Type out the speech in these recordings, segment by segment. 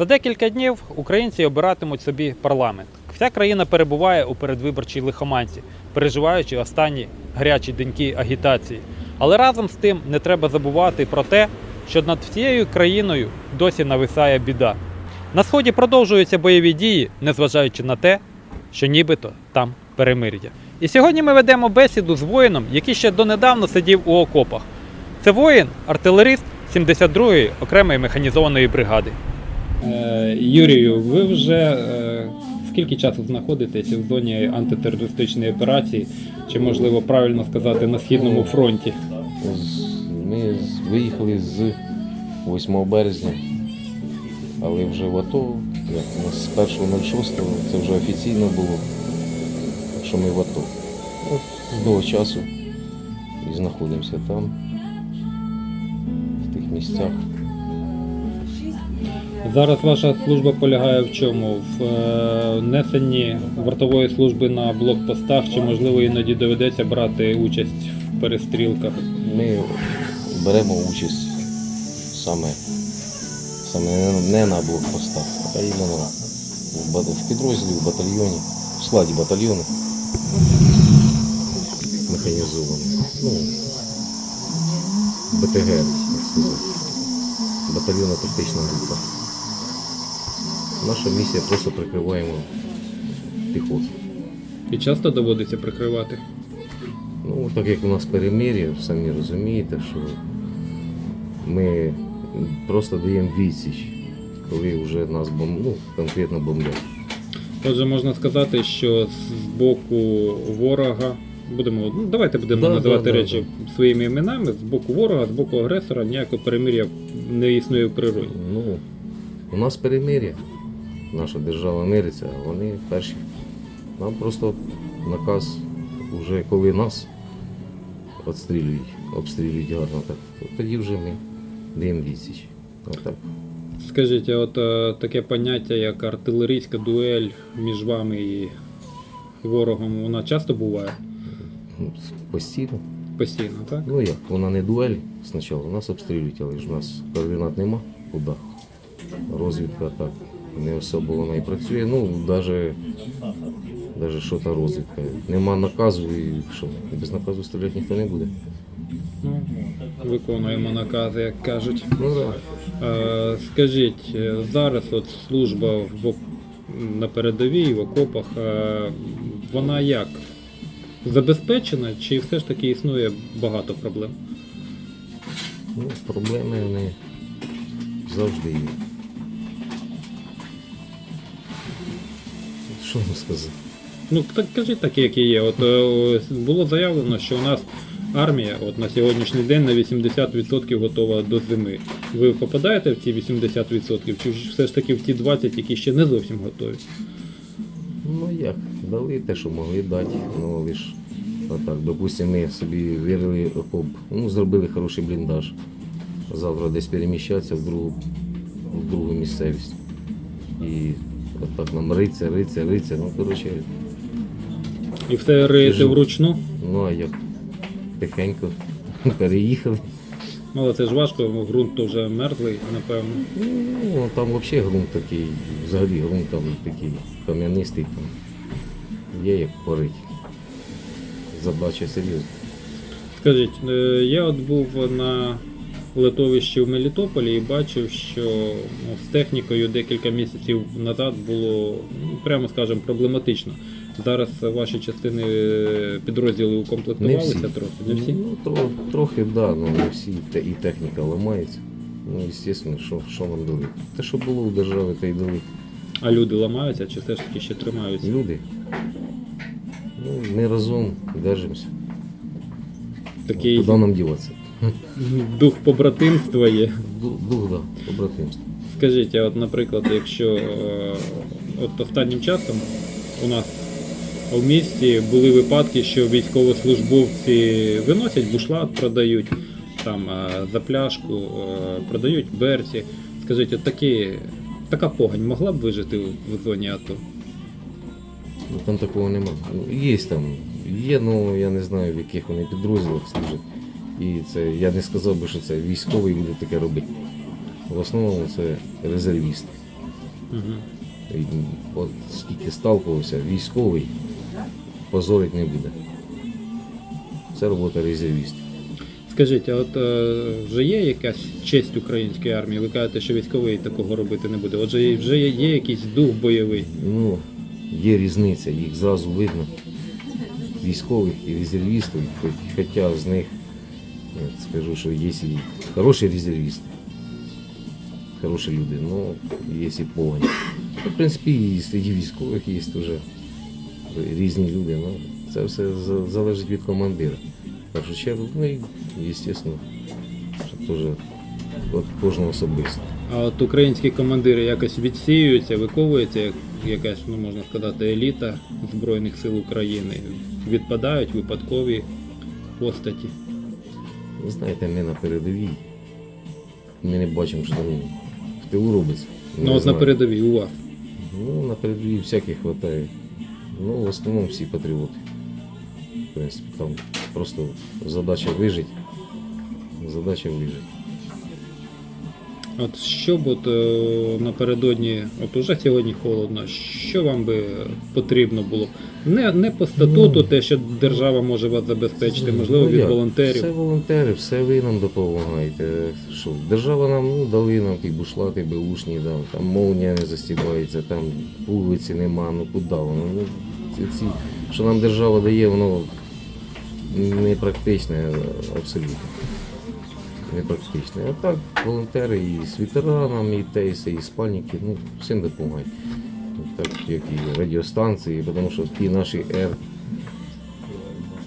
За декілька днів українці обиратимуть собі парламент. Вся країна перебуває у передвиборчій лихоманці, переживаючи останні гарячі деньки агітації. Але разом з тим не треба забувати про те, що над всією країною досі нависає біда. На сході продовжуються бойові дії, незважаючи на те, що нібито там перемир'я. І сьогодні ми ведемо бесіду з воїном, який ще донедавна сидів у окопах. Це воїн, артилерист 72-ї окремої механізованої бригади. Е, Юрію, ви вже е, скільки часу знаходитесь в зоні антитерористичної операції, чи можливо правильно сказати на східному фронті? Ми виїхали з 8 березня, але вже в АТО, як з 1.06, це вже офіційно було, що ми в АТО. З того часу і знаходимося там, в тих місцях. Зараз ваша служба полягає в чому? В е, несенні вартової служби на блокпостах, чи можливо іноді доведеться брати участь в перестрілках? Ми беремо участь саме, саме не- на блокпостах, а іменно в підрозділі, в батальйоні, в складі батальйону механізований. Ну, БТГ, як сказати. Батальйонна тактична група. Наша місія просто прикриваємо піхоту. І часто доводиться прикривати. Ну, так як у нас перемир'я, самі розумієте, що ми просто даємо відсіч, коли вже нас бом... ну, конкретно бомблять. Отже, можна сказати, що з боку ворога будемо ну, давайте будемо Да, називати да, да, речі своїми іменами. З боку ворога, з боку агресора ніякого перемир'я не існує в природі. Ну, у нас перемир'я, наша держава мириться, вони перші. Нам просто наказ, вже коли нас обстрілюють, обстрілюють гарно, так, то тоді вже ми даємо відсіч. Отак. Скажіть, а от е, таке поняття, як артилерійська дуель між вами і ворогом, вона часто буває Ну, Постійно. постійно, так? Ну як, вона не дуель спочатку, нас обстрілюють, але ж у нас координат нема куди. Розвідка так не особо вона і працює. Ну, навіть, навіть що та розвідка. Нема наказу і що, без наказу стріляти ніхто не буде. Ну, виконуємо накази, як кажуть. Ну так. Е, Скажіть, е, зараз от служба в ок- на передовій, в окопах, е, вона як? Забезпечена чи все ж таки існує багато проблем? Ну, проблеми вони завжди є. Що вам сказати? Ну так кажіть таке, які є. От е, було заявлено, що у нас армія от на сьогоднішній день на 80% готова до зими. Ви попадаєте в ці 80%, чи все ж таки в ті 20%, які ще не зовсім готові? Ну як, дали те, що могли дати, ну але ж допустимо, ми собі вірили окоп, ну, зробили хороший бліндаж. Завтра десь переміщатися в другу, в другу місцевість. І отак нам риться, риться, риться. Ну, коротше, І все риєте вручну? ну а як тихенько переїхали. Ну, але це ж важко, ґрунт то вже мерзлий, напевно. Ну, там взагалі ґрунт такий, взагалі ґрунт там такий кам'янистий, там є як порить. Задача серйозна. Скажіть, е, я от був на литовищі в Мелітополі і бачив, що ну, з технікою декілька місяців назад було, ну, прямо скажемо, проблематично. Зараз ваші частини е, підрозділи укомплектувалися Не всі. трохи, не всі. Ну, тро, трохи, да, ну не всі, те- і техніка ламається. Ну, звісно, що, що нам дали? Те, що було у держави, те й дали. А люди ламаються чи все ж таки ще тримаються? Люди. Ну, ми разом держимося. Такий Куди нам діватися? Дух побратимства є. Дух, да, побратимство. Скажіть, а от, наприклад, якщо е, от останнім часом у нас в місті були випадки, що військовослужбовці виносять бушлат, продають там е, за пляшку, е, продають берці. Скажіть, от такі, така погань могла б вижити в в зоні АТО? Ну, там такого нема. Ну, є там. Є, ну я не знаю, в яких вони підрозділах служать. І це я не сказав би, що це військовий буде таке робити. В основному це резервісти. Угу. От скільки сталкувався, військовий позорить не буде. Це робота резервістів. Скажіть, а от е, вже є якась честь української армії? Ви кажете, що військовий такого робити не буде. Отже, вже є, є якийсь дух бойовий. Ну, є різниця, їх зразу видно. Військових і резервістів, хоча з них, скажу, що є хороші резервісти, хороші люди, але є і погані. Ну, В принципі, і серед військових є теж різні люди, ну, це все залежить від командира. В першу чергу, ну і, звісно, теж від кожного особисто. А от українські командири якось відсіюються, виковується як якась, ну можна сказати, еліта Збройних сил України. Відпадають випадкові постаті. Ви знаєте, ми на передовій. Ми не бачимо, що там в тилу робиться. Ми Ну не от на знаємо. передовій у вас. Ну, на передовій всяких хватає. Ну, в основному всі патріоти. В принципі, там просто задача вижити. Задача вижити. От що б от е, напередодні, от уже сьогодні холодно, що вам би потрібно було? Не, не по статуту, Ну. те, що держава може вас забезпечити, можливо, Ну, від як? волонтерів. Все волонтери, все ви нам допомагаєте. Що, держава нам ну, дали нам ті бушлати, беушні, да, там молнія не застібається, там вулиці нема, ну куди воно? Ну, ці, ці, що нам держава дає, воно не практичне абсолютно. Не практичне. А так, волонтери і з ветеранами, і тейси, і спальники, ну, всім допомагають. Так, як і радіостанції, тому що ті наші Р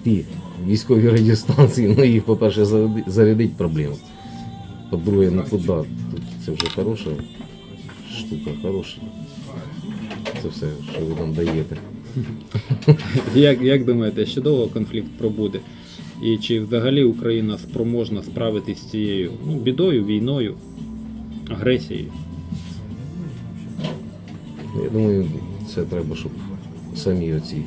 ті військові радіостанції, ну їх, по-перше, зарядить проблему. По-друге, ну куди? Тут це вже хороша штука, хороша. Це все, що ви нам даєте. Як, як думаєте, ще довго конфлікт пробуде? І чи взагалі Україна спроможна справитись з цією ну, бідою, війною, агресією? Я думаю, це треба, щоб самі оці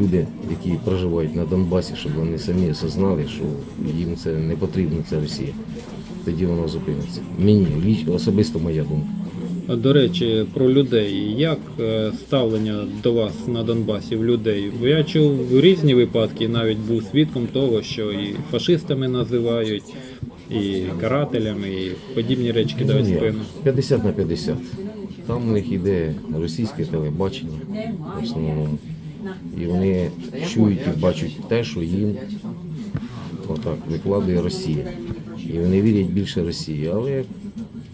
люди, які проживають на Донбасі, щоб вони самі осознали, що їм це не потрібно, це Росія. Тоді воно зупиниться. Мені особисто моя думка. До речі, про людей. Як е, ставлення до вас на Донбасі в людей? Бо я чув різні випадки, навіть був свідком того, що і фашистами називають, і карателями, і подібні речі кидають Ні, спину. 50 на 50. Там у них йде російське телебачення в основному. І вони чують і бачать те, що їм отак викладує Росія. І вони вірять більше Росії, але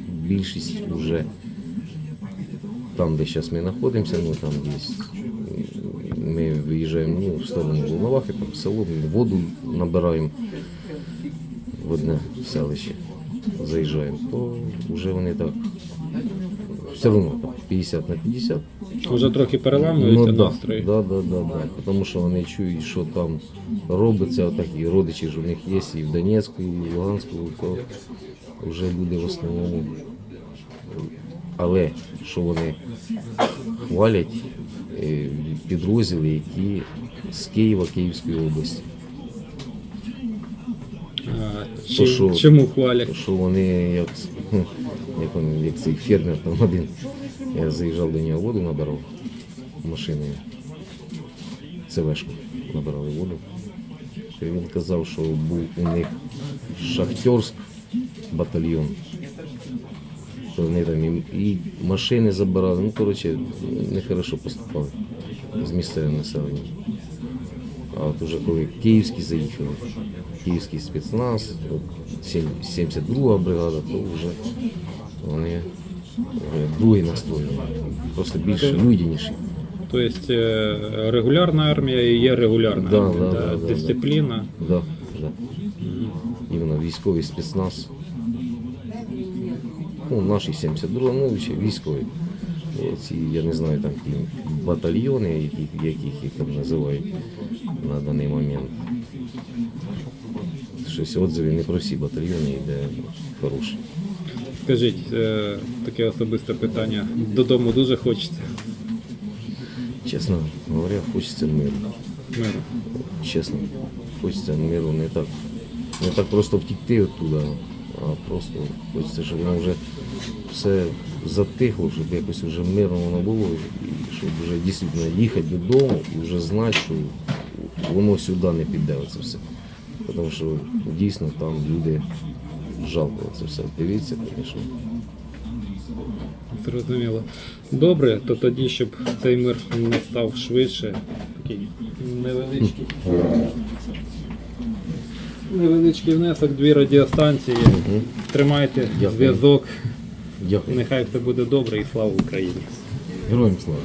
більшість вже там, де зараз ми знаходимося, ну там десь ми виїжджаємо ну, в сторону Волновахи, там село, воду набираємо в одне селище, заїжджаємо, то вже вони так все одно так, 50 на 50. Вже трохи переламуються Ну, настрої. да, да, да, да. Тому що вони чують, що там робиться, отак і родичі ж у них є і в Донецьку, і в Луганську, то вже люди в основному. Але що вони хвалять е, підрозділи, які з Києва, Київської області. А, То що? чому хвалять? що вони як, як, він, як цей фермер там один. Я заїжджав до нього воду набирав машиною. ЦВшку набирали воду. І він казав, що був у них шахтерськ батальйон. То вони там і, і машини забирали. Ну, коротше, нехорошо поступали з місцевим населенням. А от уже коли київські заїхали, київський спецназ, от сім- 72 бригада, то вже вони другий настрой, просто більш людяніші. Тобто е, регулярна армія і є регулярна Да, армія, да, да, дисципліна. Да, да. Іменно військовий спецназ. Ну, наші 72, ну військові. Ці, я не знаю, там ті батальйони, яких, яких їх там називають на даний момент. Щось отзиві не про всі батальйони йде хороші. Скажіть, е, таке особисте питання. Додому дуже хочеться Чесно говоря, хочеться миру. миру. Чесно, хочеться миру не так. Не так просто втікти оттуда, а просто хочеться, щоб воно вже все затихло, щоб якось вже мирно воно було, і щоб вже дійсно їхати додому і вже знати, що воно сюди не піде оце все. Тому що дійсно там люди жалко це все. Дивіться, звісно. Зрозуміло. Добре, то тоді, щоб цей мир настав швидше, такий невеличкий. Невеличкий внесок, дві радіостанції. Угу. Тримайте Дякую. зв'язок. Дякую. Нехай все буде добре і слава Україні. Героям слава.